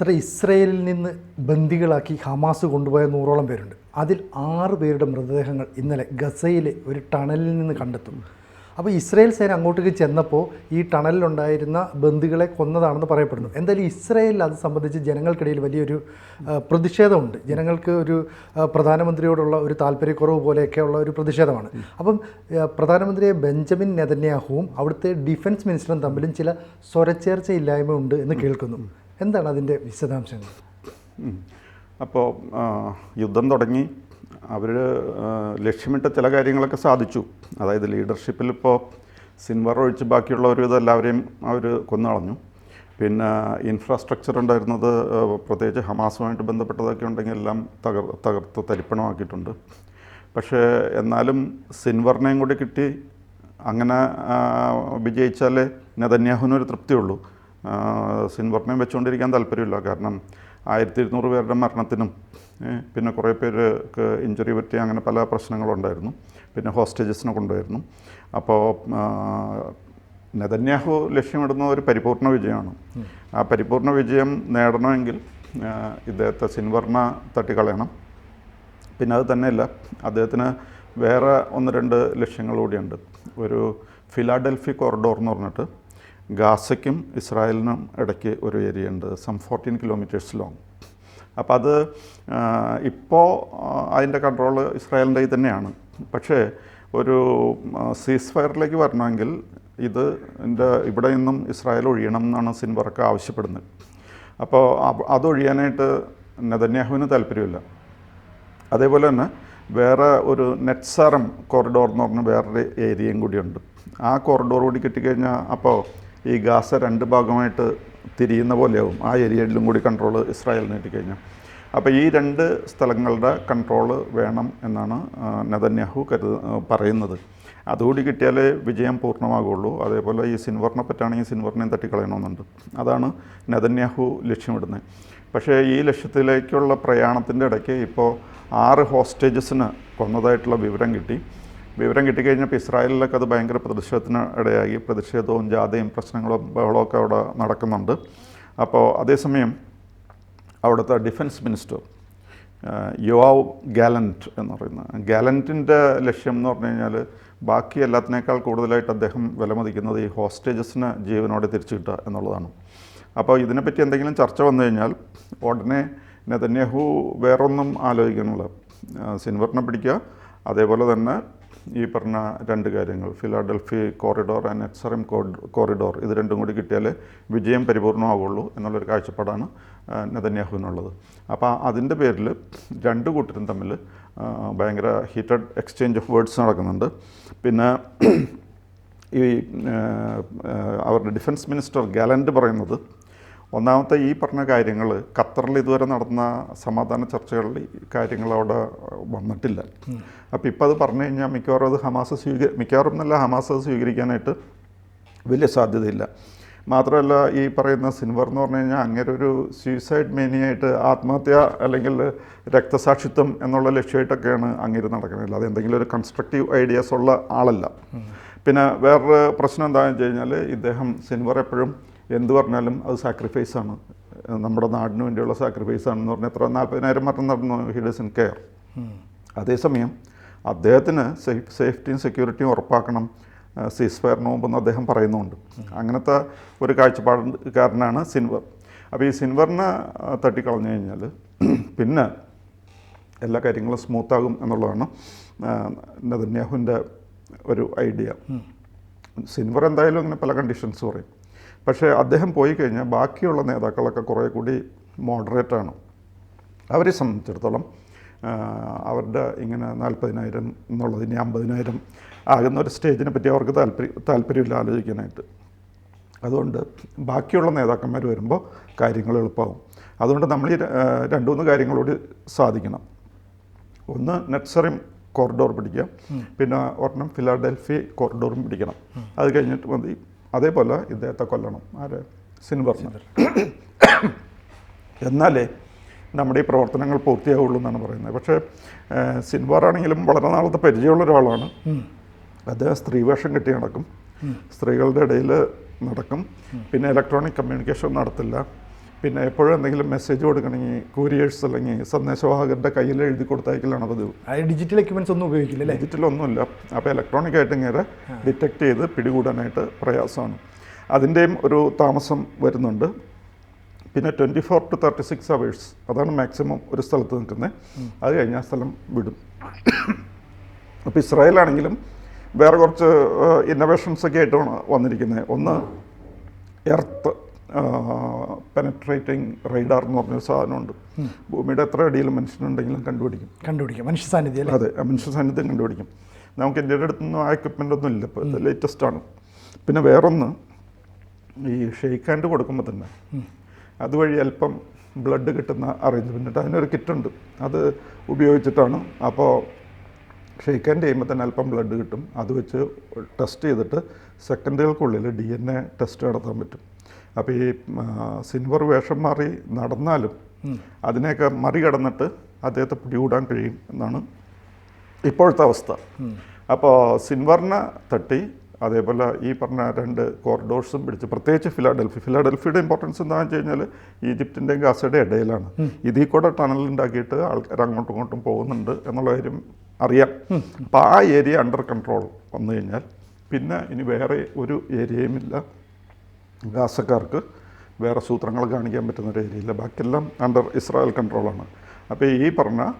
Sir ഇസ്രയേലിൽ നിന്ന് ബന്ദികളാക്കി Hamas കൊണ്ടുപോയ നൂറോളം പേരുണ്ട്. അതിൽ ആറ് പേരുടെ മൃതദേഹങ്ങൾ ഇന്നലെ ഗസയിലെ ഒരു ടണലിൽ നിന്ന് കണ്ടെത്തും. അപ്പോൾ ഇസ്രയേൽ സേന അങ്ങോട്ടേക്ക് ചെന്നപ്പോൾ ഈ ടണലിലുണ്ടായിരുന്ന ബന്ദികളെ കൊന്നതാണെന്ന് പറയപ്പെടുന്നു. എന്തായാലും ഇസ്രയേലിൽ അത് സംബന്ധിച്ച് ജനങ്ങൾക്കിടയിൽ വലിയൊരു പ്രതിഷേധമുണ്ട്. ജനങ്ങൾക്ക് ഒരു പ്രധാനമന്ത്രിയോടുള്ള ഒരു താല്പര്യക്കുറവ് പോലെയൊക്കെയുള്ള ഒരു പ്രതിഷേധമാണ്. അപ്പം പ്രധാനമന്ത്രിയെ പ്രധാനമന്ത്രി ബെഞ്ചമിൻ നെതന്യാഹുവും അവിടുത്തെ ഡിഫൻസ് മിനിസ്റ്ററും തമ്മിലും ചില സ്വരച്ചേർച്ചയില്ലായ്മ ഉണ്ട് എന്ന് കേൾക്കുന്നു. എന്താണ് അതിന്റെ വിശദാംശങ്ങൾ? അപ്പോൾ യുദ്ധം തുടങ്ങി. അവർ ലക്ഷ്യമിട്ട ചില കാര്യങ്ങളൊക്കെ സാധിച്ചു. അതായത് ലീഡർഷിപ്പിൽ ഇപ്പോൾ സിൻവർ ഒഴിച്ച് ബാക്കിയുള്ളവർ ഇതെല്ലാവരെയും അവർ കൊന്നുകളഞ്ഞു പിന്നെ ഇൻഫ്രാസ്ട്രക്ചർ ഉണ്ടായിരുന്നത് പ്രത്യേകിച്ച് ഹമാസുമായിട്ട് ബന്ധപ്പെട്ടതൊക്കെ ഉണ്ടെങ്കിൽ എല്ലാം തകർ തകർത്ത് തരിപ്പണമാക്കിയിട്ടുണ്ട്. പക്ഷേ എന്നാലും സിൻവറിനെയും കൂടി കിട്ടി. അങ്ങനെ വിജയിച്ചാലേ നെതന്യാഹുവിനൊരു തൃപ്തിയുള്ളൂ. സിൻവറിനെയും വെച്ചുകൊണ്ടിരിക്കാൻ താല്പര്യമില്ല. കാരണം ആയിരത്തി ഇരുന്നൂറ് പേരുടെ മരണത്തിനും പിന്നെ കുറേ പേർക്ക് ഇഞ്ചുറി പറ്റി അങ്ങനെ പല പ്രശ്നങ്ങളുണ്ടായിരുന്നു. പിന്നെ ഹോസ്റ്റേജസിനെ കൊണ്ടുവരുന്നു. അപ്പോൾ നെതന്യാഹു ലക്ഷ്യമിടുന്ന ഒരു പരിപൂർണ വിജയമാണ്. ആ പരിപൂർണ വിജയം നേടണമെങ്കിൽ ഇദ്ദേഹത്തെ സിൻവർണ തട്ടിക്കളയണം. പിന്നെ അത് തന്നെയല്ല അദ്ദേഹത്തിന് വേറെ ഒന്ന് രണ്ട് ലക്ഷ്യങ്ങൾ കൂടിയുണ്ട്. ഒരു ഫിലാഡൽഫി കോറിഡോർ എന്ന് പറഞ്ഞിട്ട് ഗാസയ്ക്കും ഇസ്രായേലിനും ഇടയ്ക്ക് ഒരു ഏരിയ ഉണ്ട് സം ഫോർട്ടീൻ കിലോമീറ്റേഴ്സ് ലോങ് അപ്പോൾ അത് ഇപ്പോൾ അതിന്റെ കൺട്രോൾ ഇസ്രായേലിന്റെ തന്നെയാണ്. പക്ഷേ ഒരു സീസ് ഫയറിലേക്ക് വരണമെങ്കിൽ ഇത് ഇവിടെ നിന്നും ഇസ്രായേൽ ഒഴിയണം എന്നാണ് സിൻവർക്ക് ആവശ്യപ്പെടുന്നത്. അപ്പോൾ അതൊഴിയാനായിട്ട് നെതന്യാഹുവിന് താല്പര്യമില്ല. അതേപോലെ തന്നെ വേറെ ഒരു നെറ്റ്സാറം കോറിഡോർ എന്ന് പറഞ്ഞ വേറൊരു ഏരിയയും കൂടിയുണ്ട്. ആ കോറിഡോർ കൂടി കിട്ടിക്കഴിഞ്ഞാൽ അപ്പോൾ ഈ ഗാസ രണ്ട് ഭാഗമായിട്ട് തിരിയുന്ന പോലെയാവും. ആ ഏരിയയിലും കൂടി കൺട്രോൾ ഇസ്രായേൽ കിട്ടിക്കഴിഞ്ഞാൽ അപ്പോൾ ഈ രണ്ട് സ്ഥലങ്ങളുടെ കൺട്രോൾ വേണം എന്നാണ് നെതന്യാഹു കരുത പറയുന്നത്. അതുകൂടി കിട്ടിയാലേ വിജയം പൂർണമാകുള്ളൂ. അതേപോലെ ഈ സിൻവറിനെ പറ്റാണെങ്കിൽ സിൻവറിനെയും തട്ടിക്കളയണമെന്നുണ്ട്. അതാണ് നെതന്യാഹു ലക്ഷ്യമിടുന്നത്. പക്ഷേ ഈ ലക്ഷ്യത്തിലേക്കുള്ള പ്രയാണത്തിന്റെ ഇടയ്ക്ക് ഇപ്പോൾ ആറ് ഹോസ്റ്റേജസിന് കൊന്നതായിട്ടുള്ള വിവരം കിട്ടി. വിവരം കിട്ടിക്കഴിഞ്ഞപ്പോൾ ഇസ്രായേലിലൊക്കെ അത് ഭയങ്കര പ്രതിഷേധത്തിന് ഇടയായി. പ്രതിഷേധവും ജാഥയും പ്രശ്നങ്ങളും ബഹളമൊക്കെ അവിടെ നടക്കുന്നുണ്ട്. അപ്പോൾ അതേസമയം അവിടുത്തെ ഡിഫൻസ് മിനിസ്റ്റർ യുവാവ് ഗാലന്റ് എന്ന് പറയുന്നത് ഗാലന്റിന്റെ ലക്ഷ്യം എന്ന് പറഞ്ഞു കഴിഞ്ഞാൽ ബാക്കി എല്ലാത്തിനേക്കാൾ കൂടുതലായിട്ട് അദ്ദേഹം വിലമതിക്കുന്നത് ഈ ഹോസ്റ്റേജസിന് ജീവനോടെ തിരിച്ചു കിട്ടുക എന്നുള്ളതാണ്. അപ്പോൾ ഇതിനെപ്പറ്റി എന്തെങ്കിലും ചർച്ച വന്നു കഴിഞ്ഞാൽ ഉടനെ നെതന്യാഹു വേറൊന്നും ആലോചിക്കണില്ല ആ, സിൻവറിനെ പിടിക്കുക. അതേപോലെ തന്നെ ഈ പറഞ്ഞ രണ്ട് കാര്യങ്ങൾ ഫിലാഡൽഫി കോറിഡോർ ആൻഡ് എക്സറം കോറിഡോർ ഇത് രണ്ടും കൂടി കിട്ടിയാൽ വിജയം പരിപൂർണമാവുള്ളൂ എന്നുള്ളൊരു കാഴ്ചപ്പാടാണ് നെതന്യാഹുവിനുള്ളത്. അപ്പോൾ അതിന്റെ പേരിൽ രണ്ട് കൂട്ടരും തമ്മിൽ ഭയങ്കര ഹീറ്റഡ് എക്സ്ചേഞ്ച് ഓഫ് വേർഡ്സ് നടക്കുന്നുണ്ട്. പിന്നെ ഈ അവരുടെ ഡിഫൻസ് മിനിസ്റ്റർ ഗാലന്റ് പറയുന്നത് ഒന്നാമത്തെ ഈ പറഞ്ഞ കാര്യങ്ങൾ ഖത്തറിൽ ഇതുവരെ നടന്ന സമാധാന ചർച്ചകളിൽ കാര്യങ്ങൾ അവിടെ വന്നിട്ടില്ല. അപ്പോൾ ഇപ്പോൾ അത് പറഞ്ഞു കഴിഞ്ഞാൽ മിക്കവാറും അത് ഹമാസ് സ്വീകരി മിക്കവാറും എന്നല്ല ഹമാസ് അത് സ്വീകരിക്കാനായിട്ട് വലിയ സാധ്യതയില്ല. മാത്രമല്ല ഈ പറയുന്ന സിൻവർ എന്ന് പറഞ്ഞു കഴിഞ്ഞാൽ അങ്ങനെ ഒരു സൂയിസൈഡ് മേനിയായിട്ട് ആത്മഹത്യ അല്ലെങ്കിൽ രക്തസാക്ഷിത്വം എന്നുള്ള ലക്ഷ്യമായിട്ടൊക്കെയാണ് അങ്ങേര് നടക്കുന്നത് അല്ലാതെ എന്തെങ്കിലും ഒരു കൺസ്ട്രക്റ്റീവ് ഐഡിയാസ് ഉള്ള ആളല്ല. പിന്നെ വേറൊരു പ്രശ്നം എന്താണെന്ന് വെച്ച് കഴിഞ്ഞാൽ ഇദ്ദേഹം സിൻവർ എപ്പോഴും എന്ത് പറഞ്ഞാലും അത് സാക്രിഫൈസ് ആണ്. നമ്മുടെ നാടിന് വേണ്ടിയുള്ള സാക്രിഫൈസ് ആണെന്ന് പറഞ്ഞാൽ എത്ര നാൽപ്പതിനായിരം മരണം നടന്നു ഹി ഡസ് ഇൻ കെയർ അതേസമയം അദ്ദേഹത്തിന് സേഫ് സേഫ്റ്റിയും സെക്യൂരിറ്റിയും ഉറപ്പാക്കണം. സീസ് ഫയറിന് മുമ്പെന്ന് അദ്ദേഹം പറയുന്നുണ്ട്. അങ്ങനത്തെ ഒരു കാഴ്ചപ്പാടുകാരനാണ് സിൻവർ. അപ്പോൾ ഈ സിൻവറിനെ തട്ടിക്കളഞ്ഞു കഴിഞ്ഞാൽ പിന്നെ എല്ലാ കാര്യങ്ങളും സ്മൂത്താകും എന്നുള്ളതാണ് നദന്യാഹുവിന്റെ നെതന്യാഹുവിന്റെ ഒരു ഐഡിയ സിൻവർ എന്തായാലും ഇങ്ങനെ പല കണ്ടീഷൻസ് പറയും. പക്ഷേ അദ്ദേഹം പോയി കഴിഞ്ഞാൽ ബാക്കിയുള്ള നേതാക്കളൊക്കെ കുറേ കൂടി മോഡറേറ്റാണ് അവരെ സംബന്ധിച്ചിടത്തോളം അവരുടെ ഇങ്ങനെ നാൽപ്പതിനായിരം എന്നുള്ളത് ഇനി അമ്പതിനായിരം ആകുന്ന ഒരു സ്റ്റേജിനെ പറ്റി അവർക്ക് താല്പര്യം താല്പര്യമില്ല ആലോചിക്കാനായിട്ട്. അതുകൊണ്ട് ബാക്കിയുള്ള നേതാക്കന്മാർ വരുമ്പോൾ കാര്യങ്ങൾ എളുപ്പമാകും അതുകൊണ്ട് നമ്മൾ ഈ രണ്ടു രണ്ട് മൂന്ന് കാര്യങ്ങളോട് സാധിക്കണം. ഒന്ന് നെറ്റ്സറിം കോറിഡോർ പിടിക്കുക. പിന്നെ ഒരെണ്ണം ഫിലാഡൽഫി കോറിഡോറും പിടിക്കണം. അത് കഴിഞ്ഞിട്ട് മതി. അതേപോലെ ഇദ്ദേഹത്തെ കൊല്ലണം. ആര്? സിൻവർണർ എന്നാലേ നമ്മുടെ ഈ പ്രവർത്തനങ്ങൾ പൂർത്തിയാവുള്ളൂ എന്നാണ് പറയുന്നത്. പക്ഷേ ഏഹ്, ആണെങ്കിലും വളരെ നാളത്തെ പരിചയമുള്ള ഒരാളാണ്. അദ്ദേഹം സ്ത്രീവേഷം കെട്ടി നടക്കും. സ്ത്രീകളുടെ ഇടയിൽ നടക്കും. പിന്നെ ഇലക്ട്രോണിക് കമ്മ്യൂണിക്കേഷൻ നടത്തില്ല. പിന്നെ എപ്പോഴും എന്തെങ്കിലും മെസ്സേജ് കൊടുക്കണമെങ്കിൽ കൂരിയേഴ്സ് അല്ലെങ്കിൽ സന്ദേശവാഹകരുടെ കയ്യിൽ എഴുതി കൊടുത്തയക്കലാണ് പതിവ്. ഡിജിറ്റൽ എക്യുപ്മെന്റ്സ് ഒന്നും ഉപയോഗിക്കില്ല അല്ലേ? ഡിജിറ്റലൊന്നുമില്ല അപ്പോൾ ഇലക്ട്രോണിക് ആയിട്ട് ഇങ്ങനെ ഡിറ്റക്ട് ചെയ്ത് പിടികൂടാനായിട്ട് പ്രയാസമാണ്. അതിന്റെയും ഒരു താമസം വരുന്നുണ്ട്. പിന്നെ twenty four to thirty six hours അതാണ് മാക്സിമം ഒരു സ്ഥലത്ത് നിൽക്കുന്നത് അത് കഴിഞ്ഞാൽ സ്ഥലം വിടും. അപ്പോൾ ഇസ്രായേലാണെങ്കിലും വേറെ കുറച്ച് ഇന്നോവേഷൻസ് ഒക്കെ ആയിട്ടാണ് വന്നിരിക്കുന്നത് ഒന്ന് എർത്ത് പെനട്രേറ്റിംഗ് റൈഡാർ എന്ന് പറഞ്ഞൊരു സാധനമുണ്ട്. ഭൂമിയുടെ എത്ര അടിയിൽ മനുഷ്യനുണ്ടെങ്കിലും കണ്ടുപിടിക്കും. കണ്ടുപിടിക്കും. മനുഷ്യ സാന്നിധ്യം അതെ മനുഷ്യ സാന്നിധ്യം കണ്ടുപിടിക്കും. നമുക്ക് ഇന്ത്യയുടെ അടുത്തൊന്നും ആ എക്യുപ്മെന്റ് ഒന്നും ഇല്ല. ഇപ്പോൾ ലേറ്റസ്റ്റ് ആണ്. പിന്നെ വേറൊന്ന് ഈ ഷെയ്ക്ക് ഹാൻഡ് കൊടുക്കുമ്പോൾ തന്നെ അതുവഴി അല്പം ബ്ലഡ് കിട്ടുന്ന അറേഞ്ച്മെന്റ് അതിനൊരു കിറ്റുണ്ട് അത് ഉപയോഗിച്ചിട്ടാണ്. അപ്പോൾ ഷെയ്ക്ക് ഹാൻഡ് ചെയ്യുമ്പോൾ തന്നെ അല്പം ബ്ലഡ് കിട്ടും. അത് വെച്ച് ടെസ്റ്റ് ചെയ്തിട്ട് സെക്കൻഡുകൾക്കുള്ളിൽ ഡി എൻ എ ടെസ്റ്റ് നടത്താൻ പറ്റും. അപ്പോൾ ഈ സിൽവർ വേഷം മാറി നടന്നാലും അതിനെയൊക്കെ മറികടന്നിട്ട് അദ്ദേഹത്തെ പിടികൂടാൻ കഴിയും എന്നാണ് ഇപ്പോഴത്തെ അവസ്ഥ. അപ്പോൾ സിൻവറിനെ തട്ടി അതേപോലെ ഈ പറഞ്ഞ രണ്ട് കോറിഡോർസും പിടിച്ച് പ്രത്യേകിച്ച് ഫിലാഡൽഫി. ഫിലാഡൽഫിയുടെ ഇമ്പോർട്ടൻസ് എന്താണെന്ന് വെച്ച് കഴിഞ്ഞാൽ ഈജിപ്തിന്റെയും ഗാസയുടെ ഇടയിലാണ്. ഇതിൽ കൂടെ ടണൽ ഉണ്ടാക്കിയിട്ട് ആൾക്കാർ അങ്ങോട്ടും ഇങ്ങോട്ടും പോകുന്നുണ്ട് എന്നുള്ള കാര്യം അറിയാം. അപ്പോൾ ആ ഏരിയ അണ്ടർ കൺട്രോൾ വന്നു കഴിഞ്ഞാൽ പിന്നെ ഇനി വേറെ ഒരു ഏരിയയുമില്ല ഗാസക്കാർക്ക് വേറെ സൂത്രങ്ങൾ കാണിക്കാൻ പറ്റുന്ന ഒരു ഏരിയയില്ല ബാക്കിയെല്ലാം അണ്ടർ ഇസ്രായേൽ കൺട്രോളാണ് അപ്പോൾ ഈ പറഞ്ഞ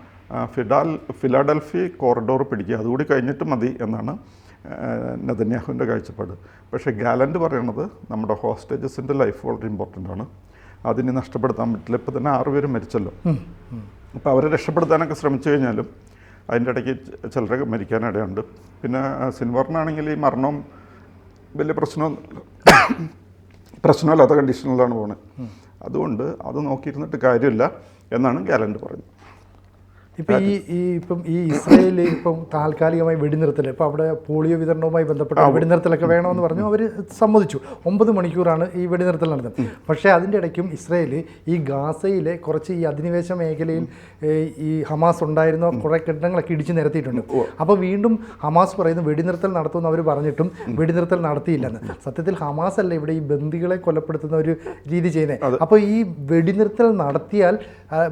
ഫിഡാൽ ഫിലാഡൽഫി കോറിഡോർ പിടിക്കുക അതുകൂടി കഴിഞ്ഞിട്ട് മതി എന്നാണ് നെതന്യാഹുവിന്റെ കാഴ്ചപ്പാട്. പക്ഷേ ഗാലന്റ് പറയണത് നമ്മുടെ ഹോസ്റ്റേജസിന്റെ ലൈഫ് വളരെ ഇമ്പോർട്ടന്റ് ആണ്. അതിന് നഷ്ടപ്പെടുത്താൻ പറ്റില്ല. ഇപ്പോൾ തന്നെ ആറുപേര് മരിച്ചല്ലോ. അപ്പോൾ അവരെ രക്ഷപ്പെടുത്താനൊക്കെ ശ്രമിച്ചു കഴിഞ്ഞാലും അതിന്റെ ഇടയ്ക്ക് ചിലരൊക്കെ മരിക്കാനിടയുണ്ട്. പിന്നെ സിൻവറിനാണെങ്കിൽ ഈ മരണവും വലിയ പ്രശ്നമൊന്നുമില്ല. പ്രശ്നമില്ലാത്ത കണ്ടീഷനിലാണ് പോകുന്നത് അതുകൊണ്ട് അത് നോക്കിയിരുന്നിട്ട് കാര്യമില്ല എന്നാണ് ഗാലൻഡ് പറയുന്നത് ഇപ്പം ഈ ഈ ഇപ്പം ഈ ഇസ്രയേൽ ഇപ്പം താൽക്കാലികമായി വെടിനിർത്തൽ ഇപ്പം അവിടെ പോളിയോ വിതരണവുമായി ബന്ധപ്പെട്ട വെടിനിർത്തലൊക്കെ വേണമെന്ന് പറഞ്ഞു. അവർ സമ്മതിച്ചു. ഒമ്പത് മണിക്കൂറാണ് ഈ വെടിനിർത്തൽ നടന്നത്. പക്ഷേ അതിന്റെ ഇടയ്ക്കും ഇസ്രയേൽ ഈ ഗാസയിലെ കുറച്ച് ഈ അധിനിവേശ മേഖലയിൽ ഈ ഹമാസ് ഉണ്ടായിരുന്ന കുറേ കെട്ടിടങ്ങളൊക്കെ ഇടിച്ചു നിരത്തിയിട്ടുണ്ട്. അപ്പോൾ വീണ്ടും ഹമാസ് പറയുന്നു വെടിനിർത്തൽ നടത്തുമെന്ന് അവർ പറഞ്ഞിട്ടും വെടിനിർത്തൽ നടത്തിയില്ലെന്ന്. സത്യത്തിൽ ഹമാസ് അല്ല ഇവിടെ ഈ ബന്ദികളെ കൊലപ്പെടുത്തുന്ന ഒരു രീതി ചെയ്യുന്നത്. അപ്പോൾ ഈ വെടിനിർത്തൽ നടത്തിയാൽ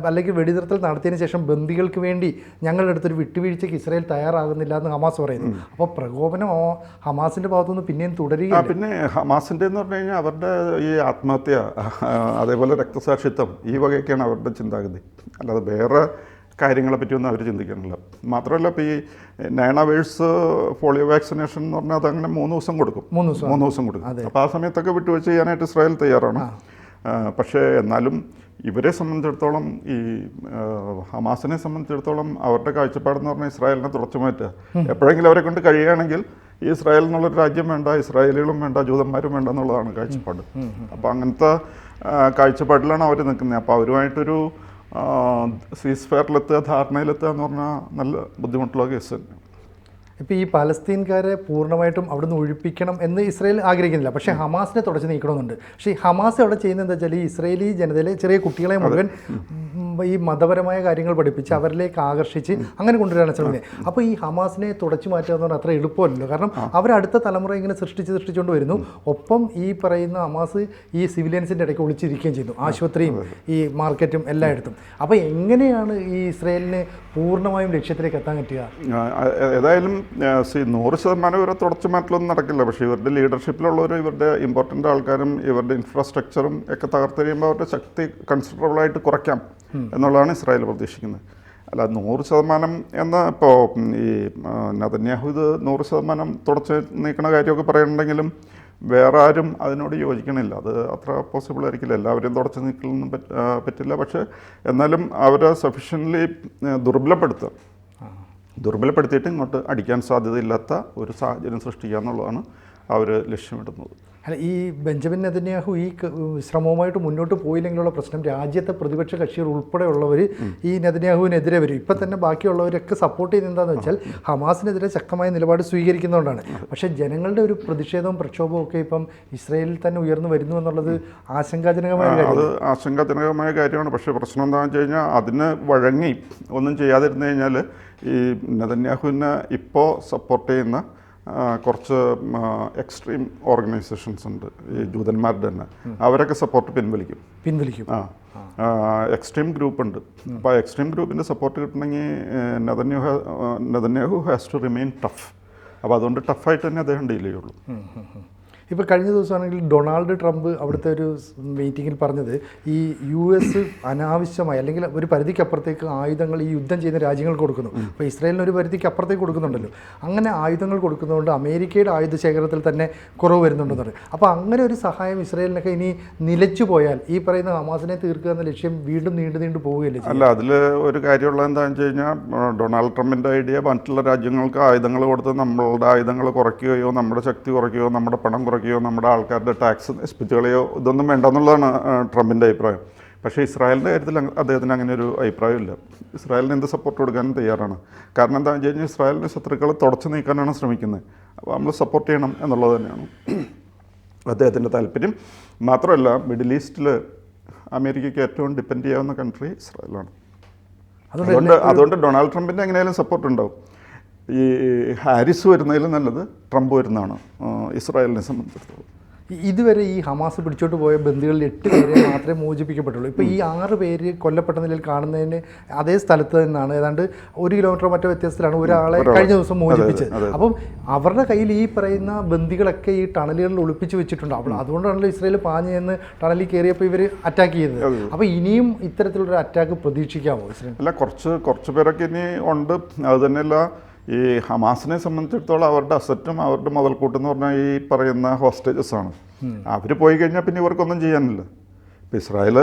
അല്ലെങ്കിൽ വെടിനിർത്തൽ നടത്തിയതിന് ശേഷം ബന്ദികൾക്ക് വേണ്ടി ഞങ്ങളുടെ അടുത്തൊരു വിട്ടുവീഴ്ചയ്ക്ക് ഇസ്രായേൽ തയ്യാറാകുന്നില്ല എന്ന് ഹമാസ് പറയുന്നു. അപ്പോൾ പ്രകോപനം ഹമാസിന്റെ ഹമാസിന്റെ ഭാഗത്തുനിന്ന് പിന്നെയും തുടരുക പിന്നെ ഹമാസിന്റെ എന്ന് പറഞ്ഞു കഴിഞ്ഞാൽ അവരുടെ ഈ ആത്മഹത്യ അതേപോലെ രക്തസാക്ഷിത്വം ഈ വകയൊക്കെയാണ് അവരുടെ ചിന്താഗതി. അല്ലാതെ വേറെ കാര്യങ്ങളെ പറ്റിയൊന്നും അവർ ചിന്തിക്കുന്നില്ല. മാത്രമല്ല ഇപ്പോൾ ഈ നയണവേഴ്സ് പോളിയോ വാക്സിനേഷൻ എന്ന് പറഞ്ഞാൽ അതങ്ങനെ മൂന്ന് ദിവസം കൊടുക്കും. മൂന്ന് ദിവസം. മൂന്ന് ദിവസം കൊടുക്കും. അപ്പോൾ ആ സമയത്തൊക്കെ വിട്ടുവീഴ്ച ചെയ്യാനായിട്ട് ഇസ്രായേൽ തയ്യാറാണ്. പക്ഷേ എന്നാലും ഇവരെ സംബന്ധിച്ചിടത്തോളം ഈ ഹമാസിനെ സംബന്ധിച്ചിടത്തോളം അവരുടെ കാഴ്ചപ്പാടെന്ന് പറഞ്ഞാൽ ഇസ്രായേലിനെ തുടച്ചു മാറ്റുക. എപ്പോഴെങ്കിലും അവരെ കൊണ്ട് കഴിയുകയാണെങ്കിൽ ഈ ഇസ്രായേൽ എന്നുള്ളൊരു രാജ്യം വേണ്ട ഇസ്രായേലികളും വേണ്ട ജൂതന്മാരും വേണ്ട എന്നുള്ളതാണ് കാഴ്ചപ്പാട്. അപ്പോൾ അങ്ങനത്തെ കാഴ്ചപ്പാടിലാണ് അവർ നിൽക്കുന്നത്. അപ്പോൾ അവരുമായിട്ടൊരു സീസ് ഫെയറിലെത്തുക ധാരണയിലെത്തുക എന്ന് പറഞ്ഞാൽ നല്ല ബുദ്ധിമുട്ടുള്ള കേസ് തന്നെ. ഇപ്പോൾ ഈ പലസ്തീൻകാരെ പൂർണമായിട്ടും അവിടുന്ന് ഒഴിപ്പിക്കണം എന്ന് ഇസ്രായേൽ ആഗ്രഹിക്കുന്നില്ല. പക്ഷേ ഹമാസിനെ തുടച്ച് നീക്കണമെന്നുണ്ട്. പക്ഷേ ഈ ഹമാസ് അവിടെ ചെയ്യുന്നത് എന്താ വെച്ചാൽ ഈ ഇസ്രയേലി ജനതയിലെ ചെറിയ കുട്ടികളെ മുഴുവൻ ഈ മതപരമായ കാര്യങ്ങൾ പഠിപ്പിച്ച് അവരിലേക്ക് ആകർഷിച്ച് അങ്ങനെ കൊണ്ടുവരാനാണ് ശ്രമിക്കുന്നത്. അപ്പോൾ ഈ ഹമാസിനെ തുടച്ചു മാറ്റുക എന്ന് പറഞ്ഞാൽ അത്ര എളുപ്പമല്ലല്ലോ. കാരണം അവരടുത്ത അടുത്ത തലമുറ ഇങ്ങനെ സൃഷ്ടിച്ച് സൃഷ്ടിച്ചുകൊണ്ട് വരുന്നു. ഒപ്പം ഈ പറയുന്ന ഹമാസ് ഈ സിവിലിയൻസിന്റെ ഇടയ്ക്ക് ഒളിച്ചിരിക്കുകയും ചെയ്യുന്നു ആശുപത്രിയും ഈ മാർക്കറ്റും എല്ലായിടത്തും. അപ്പോൾ എങ്ങനെയാണ് ഈ ഇസ്രയേലിനെ പൂർണമായും ലക്ഷ്യത്തിലേക്ക് എത്താൻ പറ്റുക? ഏതായാലും സി നൂറ് ശതമാനം ഇവരെ തുടച്ചു മാറ്റലൊന്നും നടക്കില്ല. പക്ഷേ ഇവരുടെ ലീഡർഷിപ്പിലുള്ളവർ ഇവരുടെ ഇമ്പോർട്ടന്റ് ആൾക്കാരും ഇവരുടെ ഇൻഫ്രാസ്ട്രക്ചറും ഒക്കെ തകർത്ത് കഴിയുമ്പോൾ അവരുടെ ശക്തി കൺസിഡറബിൾ ആയിട്ട് കുറയ്ക്കാം എന്നുള്ളതാണ് ഇസ്രായേൽ പ്രതീക്ഷിക്കുന്നത്. അല്ല നൂറ് ശതമാനം എന്ന ഇപ്പോൾ ഈ നദന്യാഹു നതന്യാഹു ഇത് നൂറ് ശതമാനം തുടച്ച് നീക്കണ കാര്യമൊക്കെ പറയുന്നുണ്ടെങ്കിലും വേറെ ആരും അതിനോട് യോജിക്കണില്ല. അത് അത്ര പോസിബിൾ ആയിരിക്കില്ല. എല്ലാവരെയും തുടച്ച് നീക്കലൊന്നും പറ്റില്ല. പക്ഷേ എന്നാലും അവരെ സഫീഷ്യന്റ്ലി ദുർബലപ്പെടുത്തുക. ദുർബലപ്പെടുത്തിയിട്ട് ഇങ്ങോട്ട് അടിക്കാൻ സാധ്യതയില്ലാത്ത ഒരു സാഹചര്യം സൃഷ്ടിക്കുക എന്നുള്ളതാണ് അവർ ലക്ഷ്യമിടുന്നത്. അല്ല ഈ ബെഞ്ചമിൻ നെതന്യാഹു ഈ ശ്രമവുമായിട്ട് മുന്നോട്ട് പോയില്ലെങ്കിലുള്ള പ്രശ്നം രാജ്യത്തെ പ്രതിപക്ഷ കക്ഷികൾ ഉൾപ്പെടെയുള്ളവർ ഈ നെതന്യാഹുവിനെതിരെ വരും. ഇപ്പം തന്നെ ബാക്കിയുള്ളവരൊക്കെ സപ്പോർട്ട് ചെയ്യുന്നതെന്ന് വെച്ചാൽ ഹമാസിനെതിരെ ശക്തമായ നിലപാട് സ്വീകരിക്കുന്നതുകൊണ്ടാണ്. പക്ഷേ ജനങ്ങളുടെ ഒരു പ്രതിഷേധവും പ്രക്ഷോഭവും ഒക്കെ ഇപ്പം ഇസ്രയേലിൽ തന്നെ ഉയർന്നു വരുന്നു എന്നുള്ളത് ആശങ്കാജനകമായ അത് ആശങ്കാജനകമായ കാര്യമാണ്. പക്ഷേ പ്രശ്നം എന്താണെന്ന് വെച്ച് കഴിഞ്ഞാൽ അതിന് വഴങ്ങി ഒന്നും ചെയ്യാതിരുന്നു കഴിഞ്ഞാൽ ഈ നെതന്യാഹുവിനെ ഇപ്പോൾ സപ്പോർട്ട് ചെയ്യുന്ന കുറച്ച് എക്സ്ട്രീം ഓർഗനൈസേഷൻസ് ഉണ്ട്. ഈ ജൂതന്മാരുടെ തന്നെ. അവരൊക്കെ സപ്പോർട്ട് പിൻവലിക്കും. പിൻവലിക്കും. ആ എക്സ്ട്രീം ഗ്രൂപ്പ് ഉണ്ട്. അപ്പോൾ എക്സ്ട്രീം ഗ്രൂപ്പിന്റെ സപ്പോർട്ട് കിട്ടണമെങ്കിൽ Netanyahu Netanyahu has to remain tough അപ്പോൾ അതുകൊണ്ട് ടഫായിട്ട് തന്നെ അദ്ദേഹം ഡീൽ ചെയ്യുള്ളൂ. ഇപ്പോൾ കഴിഞ്ഞ ദിവസമാണെങ്കിൽ ഡൊണാൾഡ് ട്രംപ് അവിടുത്തെ ഒരു മീറ്റിങ്ങിൽ പറഞ്ഞത് ഈ യു എസ് അനാവശ്യമായി അല്ലെങ്കിൽ ഒരു പരിധിക്കപ്പുറത്തേക്ക് ആയുധങ്ങൾ ഈ യുദ്ധം ചെയ്യുന്ന രാജ്യങ്ങൾക്ക് കൊടുക്കുന്നു. അപ്പോൾ ഇസ്രായേലിന് ഒരു പരിധിക്ക് അപ്പുറത്തേക്ക് കൊടുക്കുന്നുണ്ടല്ലോ. അങ്ങനെ ആയുധങ്ങൾ കൊടുക്കുന്നതുകൊണ്ട് അമേരിക്കയുടെ ആയുധ ശേഖരത്തിൽ തന്നെ കുറവ് വരുന്നുണ്ടെന്ന് പറയും. അപ്പോൾ അങ്ങനെ ഒരു സഹായം ഇസ്രായേലിനൊക്കെ ഇനി നിലച്ചു പോയാൽ ഈ പറയുന്ന ഹമാസിനെ തീർക്കുക എന്ന ലക്ഷ്യം വീണ്ടും നീണ്ടു നീണ്ടു പോവുകയല്ലേ അല്ല അതിൽ ഒരു കാര്യമുള്ള എന്താണെന്ന് വെച്ച് കഴിഞ്ഞാൽ ഡൊണാൾഡ് ട്രംപിന്റെ ഐഡിയ മറ്റുള്ള രാജ്യങ്ങൾക്ക് ആയുധങ്ങൾ കൊടുത്ത് നമ്മളുടെ ആയുധങ്ങൾ കുറയ്ക്കുകയോ നമ്മുടെ ശക്തി കുറയ്ക്കുകയോ നമ്മുടെ പണം കുറയ്ക്കുകയോ നമ്മുടെ ആൾക്കാരുടെ ടാക്സ് നശിപ്പിച്ച് കളയോ ഇതൊന്നും വേണ്ടെന്നുള്ളതാണ് ട്രംപിന്റെ അഭിപ്രായം. പക്ഷേ ഇസ്രായേലിന്റെ കാര്യത്തിൽ അദ്ദേഹത്തിന് അങ്ങനെ ഒരു അഭിപ്രായമില്ല. ഇസ്രായേലിന് എന്ത് സപ്പോർട്ട് കൊടുക്കാനും തയ്യാറാണ്. കാരണം എന്താണെന്ന് വെച്ച് കഴിഞ്ഞാൽ ഇസ്രായേലിന്റെ ശത്രുക്കളെ തുടച്ചു നീക്കാനാണ് ശ്രമിക്കുന്നത്. അപ്പോൾ നമ്മൾ സപ്പോർട്ട് ചെയ്യണം എന്നുള്ളത് തന്നെയാണ്. അദ്ദേഹത്തിന്റെ താല്പര്യം മാത്രമല്ല മിഡിൽ ഈസ്റ്റിൽ അമേരിക്കയ്ക്ക് ഏറ്റവും ഡിപ്പെൻഡ് ചെയ്യാവുന്ന കൺട്രി ഇസ്രായേലാണ്. അതുകൊണ്ട് അതുകൊണ്ട് ഡൊണാൾഡ് ട്രംപിന്റെ എങ്ങനെയായാലും സപ്പോർട്ട് ഉണ്ടാവും. ഈ ഹാരിസ് വരുന്നതിലും നല്ലത് ട്രംപ് വരുന്നതാണ്. ഇസ്രായേലിനെ സംബന്ധിച്ചിടത്തോളം. ഇതുവരെ ഈ ഹമാസ് പിടിച്ചോട്ട് പോയ ബന്ദികളിൽ എട്ട് പേരെ മാത്രമേ മോചിപ്പിക്കപ്പെട്ടുള്ളൂ. ഇപ്പോൾ ഈ ആറ് പേര് കൊല്ലപ്പെട്ട നിലയിൽ കാണുന്നതിന് അതേ സ്ഥലത്ത് നിന്നാണ്. ഏതാണ്ട് ഒരു കിലോമീറ്റർ മറ്റോ വ്യത്യാസത്തിലാണ് ഒരാളെ കഴിഞ്ഞ ദിവസം മോചിപ്പിച്ചത്. അപ്പം അവരുടെ കയ്യിൽ ഈ പറയുന്ന ബന്ദികളൊക്കെ ഈ ടണലുകളിൽ ഒളിപ്പിച്ച് വെച്ചിട്ടുണ്ട്. അപ്പോൾ അതുകൊണ്ടാണല്ലോ ഇസ്രയേൽ പാഞ്ഞ് ചെന്ന് ടണലിൽ കയറിയപ്പോൾ ഇവർ അറ്റാക്ക് ചെയ്തത്. അപ്പോൾ ഇനിയും ഇത്തരത്തിലുള്ളൊരു അറ്റാക്ക് പ്രതീക്ഷിക്കാമോ ഇസ്രയേൽ? അല്ല കുറച്ച് കുറച്ച് പേരൊക്കെ ഇനി ഉണ്ട്. അത് തന്നെയല്ല ഈ ഹമാസിനെ സംബന്ധിച്ചിടത്തോളം അവരുടെ അസറ്റും അവരുടെ മുതൽക്കൂട്ടെന്ന് പറഞ്ഞാൽ ഈ പറയുന്ന ഹോസ്റ്റേജസ് ആണ് അവർ പോയി കഴിഞ്ഞാൽ പിന്നെ ഇവർക്കൊന്നും ചെയ്യാനില്ല. ഇപ്പം ഇസ്രായേൽ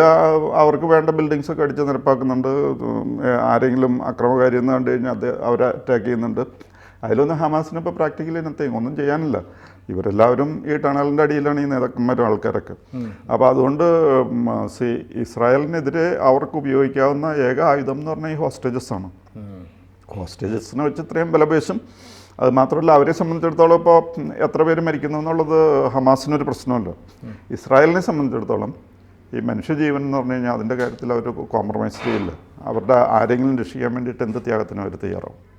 അവർക്ക് വേണ്ട ബിൽഡിങ്സ് ഒക്കെ അടിച്ച് നിരപ്പാക്കുന്നുണ്ട്. ആരെങ്കിലും അക്രമകാരി എന്ന് കണ്ടു കഴിഞ്ഞാൽ അത് അവരെ അറ്റാക്ക് ചെയ്യുന്നുണ്ട്. അതിലൊന്നും ഹമാസിന് ഇപ്പോൾ പ്രാക്ടിക്കലി നത്തിങ് ഒന്നും ചെയ്യാനില്ല. ഇവരെല്ലാവരും ഈ ടണലിന്റെ അടിയിലാണ് ഈ നേതാക്കന്മാരും ആൾക്കാരൊക്കെ. അപ്പോൾ അതുകൊണ്ട് സി ഇസ്രായേലിനെതിരെ അവർക്ക് ഉപയോഗിക്കാവുന്ന ഏക ആയുധം എന്ന് പറഞ്ഞാൽ ഈ ഹോസ്റ്റേജസ് ആണ് ഹോസ്റ്റേജസിനെ വെച്ച് ഇത്രയും ബലപേശും അത് മാത്രമല്ല അവരെ സംബന്ധിച്ചിടത്തോളം ഇപ്പോൾ എത്ര പേര് മരിക്കുന്നു എന്നുള്ളത് ഹമാസിനൊരു പ്രശ്നമല്ലോ. ഇസ്രായേലിനെ സംബന്ധിച്ചിടത്തോളം ഈ മനുഷ്യജീവൻ എന്ന് പറഞ്ഞു കഴിഞ്ഞാൽ അതിന്റെ കാര്യത്തിൽ അവർ കോംപ്രമൈസ് ചെയ്യില്ല. അവരുടെ ആരെങ്കിലും രക്ഷിക്കാൻ വേണ്ടിയിട്ട് എന്ത് ത്യാഗത്തിനും അവർ തയ്യാറാവും.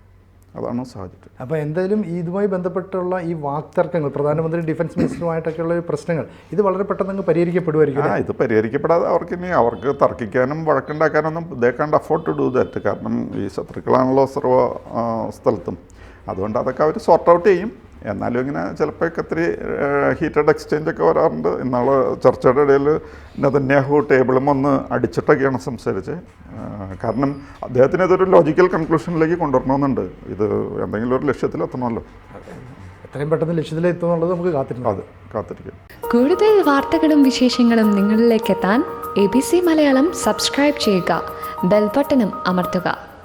അതാണ് സാഹചര്യം. അപ്പോൾ എന്തായാലും ഇതുമായി ബന്ധപ്പെട്ടുള്ള ഈ വാക്തർക്കങ്ങൾ പ്രധാനമന്ത്രി ഡിഫൻസ് മിനിസ്റ്ററുമായിട്ടൊക്കെയുള്ള പ്രശ്നങ്ങൾ ഇത് വളരെ പെട്ടെന്ന് അങ്ങ് പരിഹരിക്കപ്പെടുമായിരിക്കും ആ ഇത് പരിഹരിക്കപ്പെടാതെ അവർക്ക് ഇനി അവർക്ക് തർക്കിക്കാനും വഴക്കുണ്ടാക്കാനൊന്നും ദേ കാണ്ട് അഫോർഡ് ടു ഡു ദാറ്റ് കാരണം ഈ ശത്രുക്കളാണല്ലോ സർവ സ്ഥലത്തും. അതുകൊണ്ട് അതൊക്കെ അവർ സോർട്ട് ഔട്ട് ചെയ്യും. എന്നാലും ഇങ്ങനെ ചിലപ്പോൾ ഇത്തിരി ഹീറ്റഡ് എക്സ്ചേഞ്ച് ഒക്കെ വരാറുണ്ട്. ഇന്നാൾ ചർച്ചയുടെ ഇടയിൽ നെതന്യാഹു ടേബിളും ഒന്ന് അടിച്ചിട്ടൊക്കെയാണ് സംസാരിച്ച്. കാരണം അദ്ദേഹത്തിന് ഇതൊരു ലോജിക്കൽ കൺക്ലൂഷനിലേക്ക് കൊണ്ടുവരണമെന്നുണ്ട്. ഇത് എന്തെങ്കിലും ഒരു ലക്ഷ്യത്തിലെത്തണമല്ലോ എത്രയും പെട്ടെന്ന് ലക്ഷ്യത്തിലെത്തുന്നുള്ളത് നമുക്ക് കാത്തിരിക്കാം അത് കാത്തിരിക്കും. കൂടുതൽ വാർത്തകളും വിശേഷങ്ങളും നിങ്ങളിലേക്ക് എത്താൻ A B C Malayalam subscribe ചെയ്യുക. ബെൽബട്ടനും അമർത്തുക.